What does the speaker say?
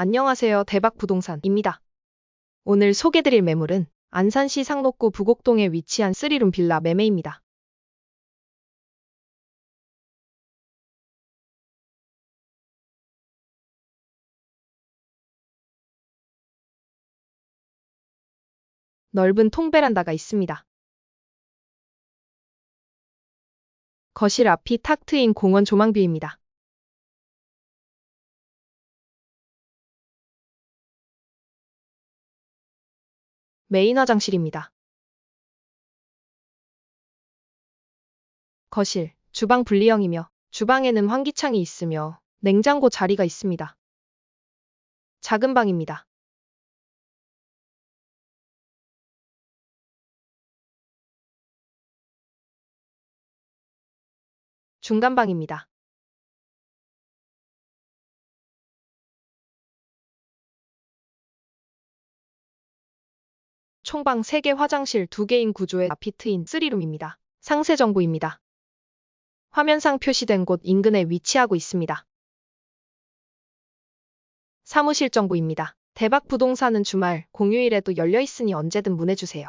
안녕하세요. 대박 부동산입니다. 오늘 소개드릴 매물은 안산시 상록구 부곡동에 위치한 3룸 빌라 매매입니다. 넓은 통베란다가 있습니다. 거실 앞이 탁 트인 공원 조망뷰입니다. 메인 화장실입니다. 거실, 주방 분리형이며 주방에는 환기창이 있으며 냉장고 자리가 있습니다. 작은 방입니다. 중간 방입니다. 총방 3개 화장실 2개인 구조의 앞이 트인 3룸입니다. 상세 정보입니다. 화면상 표시된 곳 인근에 위치하고 있습니다. 사무실 정보입니다. 대박 부동산은 주말, 공휴일에도 열려 있으니 언제든 문의주세요.